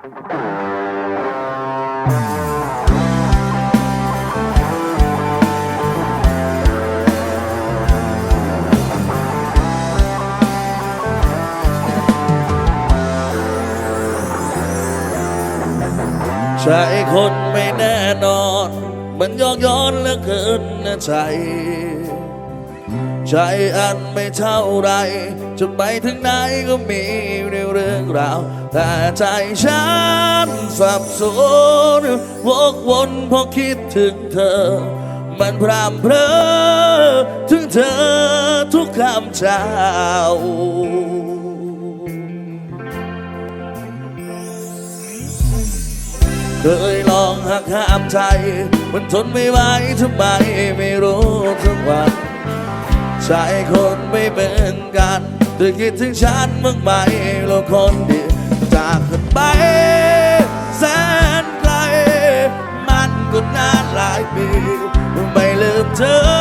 ใช่คนไม่แน่นอน มันยอกย้อนเหลือเกินนะใจ ใจอันไม่เท่าไร จะไปถึงไหนก็มีเรื่องราว แต่ใจฉันสับสนวกวนเพราะคิดถึงเธอ มันพรำเพรอถึงเธอทุกคำเช้าเคยลองหักห้ามใจ มันทนไม่ไหวทำไมไม่รู้ทุกวัน ใจคนไม่เหมือนกันเธอคิดถึงฉันบ้างไหมโลกคนเดียวจากกันไปแสนไกล มันก็นานหลายปีไม่ลืมเธอ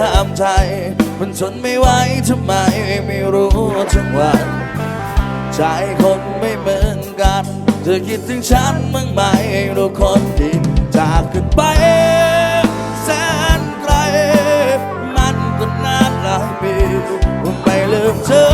ห้ามใจ มันทนไม่ไหวทำไมไม่รู้ทั้งวันใจคนไม่เหมือนกัน เธอคิดถึงฉันมั่งไหมรู้คนที่จากกันไปแสนไกล มันก็นานหลายปีไม่ลืมเธอ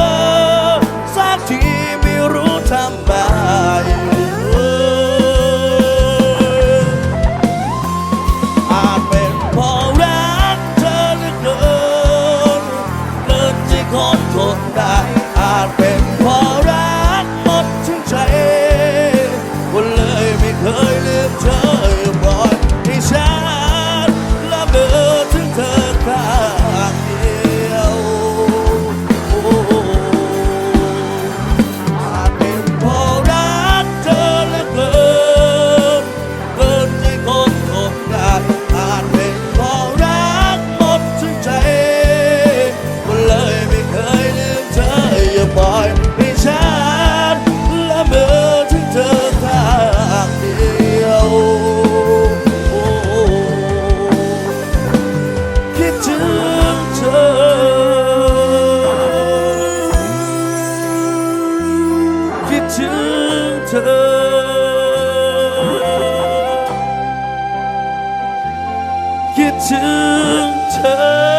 touched. Get to touch.